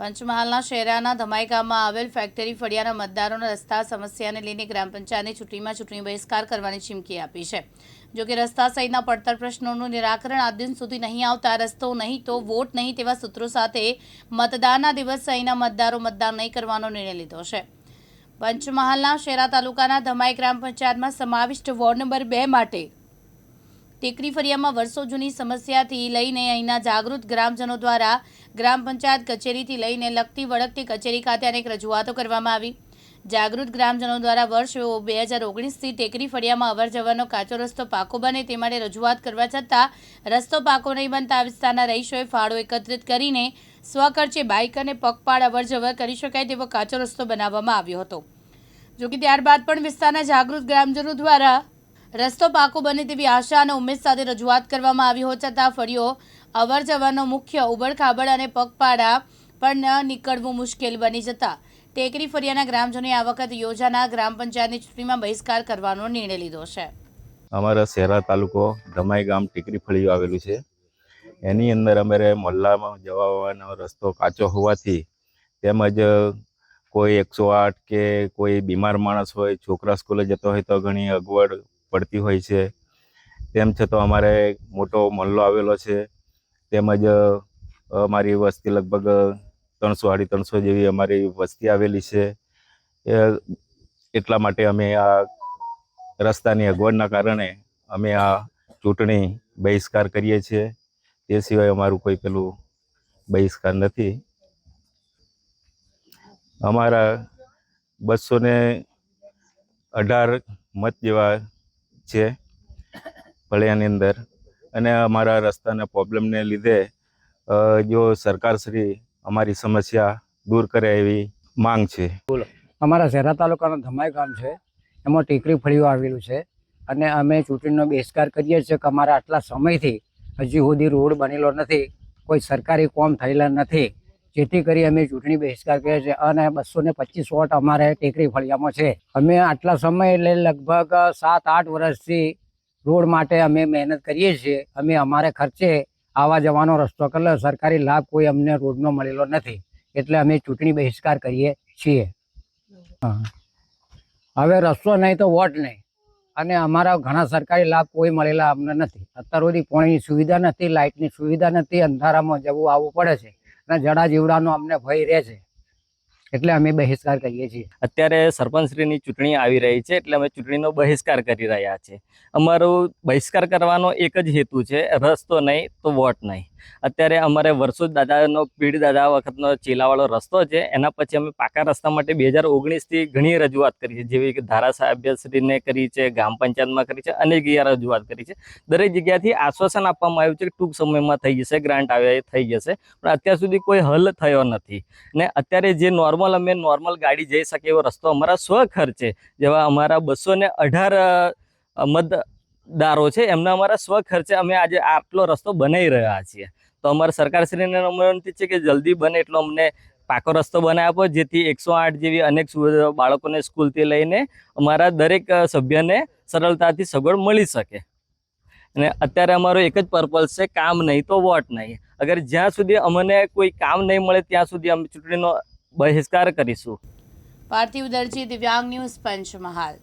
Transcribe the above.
પંચમહાલના શેરાના ધમાઈ ગામમાં આવેલ ફેક્ટરી ફળિયાના મતદારોના રસ્તા સમસ્યાને લઈને ગ્રામ પંચાયતની ચૂંટણીમાં ચૂંટણી બહિષ્કાર કરવાની ચીમકી આપી છે. જો કે રસ્તા સહિતના પડતર પ્રશ્નોનું નિરાકરણ આ દિન સુધી નહીં આવતા, રસ્તો નહીં તો વોટ નહીં તેવા સૂત્રો સાથે મતદાનના દિવસ સહિતના મતદારો મતદાન નહીં કરવાનો નિર્ણય લીધો છે. પંચમહાલના શેરા તાલુકાના ધમાઈ ગ્રામ પંચાયતમાં સમાવિષ્ટ વોર્ડ નંબર બે માટે ટેકરી ફરિયામાં વર્ષો જૂની સમસ્યાથી લઈને અહીંના જાગૃત ગ્રામજનો દ્વારા ગ્રામ પંચાયત કચેરીથી લઈને લગતી વળગતી કચેરી ખાતે અનેક રજૂઆતો કરવામાં આવી. જાગૃત ગ્રામજનો દ્વારા વર્ષ બે હજાર ઓગણીસથી ટેકરી ફળિયામાં અવર જવરનો કાચો રસ્તો પાકો બને તે માટે રજૂઆત કરવા છતાં રસ્તો પાકો નહીં બનતા વિસ્તારના રહીશોએ ફાળો એકત્રિત કરીને સ્વખર્ચે બાઇક અને પગપાળ અવર જવર કરી શકાય તેવો કાચો રસ્તો બનાવવામાં આવ્યો હતો. જો કે ત્યારબાદ પણ વિસ્તારના જાગૃત ગ્રામજનો દ્વારા રસ્તો પાકો બને તેવી આશા અને ઉમેદ સાથે રજૂઆત કરવામાં આવી હોવા છતાં ફળીઓ અવર જવરનો મુખ્ય ઉબડખાબડ અને પગપાળા પણ ન નીકળવું મુશ્કેલ બની જતા. ટેકરી ફરિયાના ગ્રામજનોએ આ વખત યોજાના ગ્રામ પંચાયતની ચૂંટણીમાં બહિષ્કાર કરવાનો નિર્ણય લીધો છે. અમારા શહેરા તાલુકો ધમાઈ ગામ ટેકરી ફળિયું આવેલું છે. એની અંદર અમારે મોહલ્લામાં જવા આવવાનો રસ્તો કાચો હોવાથી તેમજ કોઈ એકસો આઠ કે કોઈ બીમાર માણસ હોય, છોકરા સ્કૂલે જતો હોય તો ઘણી અગવડ પડતી હોય છે. તેમ છતાં અમારે મોટો મહલ્લો આવેલો છે. તેમજ અમારી વસ્તી લગભગ ત્રણસો સાડી ત્રણસો જેવી અમારી વસ્તી આવેલી છે. એટલા માટે અમે આ રસ્તાની અગવડના કારણે અમે આ ચૂંટણી બહિષ્કાર કરીએ છીએ. તે સિવાય અમારું કોઈ પેલું બહિષ્કાર નથી. અમારા બસો ને અઢાર મત જેવા છે ભળિયાની અંદર. અને અમારા રસ્તાના પ્રોબ્લેમને લીધે જો સરકારશ્રી અમારી સમસ્યા દૂર કરે એવી માંગ છે. અમારા શહેરા તાલુકાનું ધમાઈ ગામ છે. એમાં ટેકરી ફળિયું આવેલું છે. અને અમે ચૂંટણીનો બહિષ્કાર કરીએ છીએ કે અમારા આટલા સમયથી હજી સુધી રોડ બનેલો નથી. કોઈ સરકારી કોમ થયેલા નથી. જેથી કરી અમે ચૂંટણી બહિષ્કાર કરીએ છીએ અને બસો ને પચીસ વોટ અમારે ટેકરી ફળિયામાં છે. અમે આટલા સમય એટલે લગભગ સાત, આઠ વર્ષથી રોડ માટે અમે મહેનત કરીએ છીએ. અમે અમારે ખર્ચે આવવા જવાનો રસ્તો કરેલો, સરકારી લાભ કોઈ અમને રોડનો મળેલો નથી. એટલે અમે ચૂંટણી બહિષ્કાર કરીએ છીએ. હવે રસ્તો નહીં તો વોટ નહીં. અને અમારા ઘણા સરકારી લાભ કોઈ મળેલા અમને નથી. અત્યાર સુધી પાણીની સુવિધા નથી, લાઇટની સુવિધા નથી, અંધારામાં જવું આવવું પડે છે. અને જડા જીવડાનો અમને ભય રહે છે. એટલે અમે બહિષ્કાર કરીએ છીએ. અત્યારે સરપંચશ્રીની ચૂંટણી આવી રહી છે, એટલે અમે ચૂંટણીનો બહિષ્કાર કરી રહ્યા છીએ. અમારો બહિષ્કાર કરવાનો એક જ હેતુ છે રસ્તો નહીં તો વોટ નહીં. અત્યારે અમારે વર્ષો દાદાનો, પીઢ દાદા વખતનો ચીલાવાળો રસ્તો છે, એના પછી અમે પાકા રસ્તા માટે બે હજાર ઓગણીસથી ઘણી રજૂઆત કરી છે, જેવી કે ધારાસભ્યશ્રીને કરી છે, ગ્રામ પંચાયતમાં કરી છે, અનેક જગ્યાએ રજૂઆત કરી છે. દરેક જગ્યાથી આશ્વાસન આપવામાં આવ્યું છે કે ટૂંક સમયમાં થઈ જશે, ગ્રાન્ટ આવે થઈ જશે, પણ અત્યાર સુધી કોઈ હલ થયો નથી. ને અત્યારે જે નોર્મલ, અમે નોર્મલ ગાડી જઈ શકે એવો રસ્તો અમારા સ્વખર્ચે, જેવા અમારા બસો ને અઢાર મતદારો છે, એમના અમારા સ્વ ખર્ચે અમે આજે આટલો રસ્તો બનાવી રહ્યા છીએ. તો અમારા સરકારશ્રીને વિનંતી છે કે જલ્દી બને એટલો અમને પાકો રસ્તો બનાવી આપો, જેથી એકસો આઠ જેવી અનેક બાળકોને સ્કૂલથી લઈને અમારા દરેક સભ્યને સરળતાથી સગવડ મળી શકે. અને અત્યારે અમારો એક જ પર્પઝ છે, કામ નહીં તો વોટ નહીં. અગર જ્યાં સુધી અમને કોઈ કામ નહીં મળે, ત્યાં સુધી અમે ચૂંટણીનો બહિષ્કાર કરીશું. પાર્થિવ દરજી, દિવ્યાંગ ન્યૂઝ પંચમહાલ.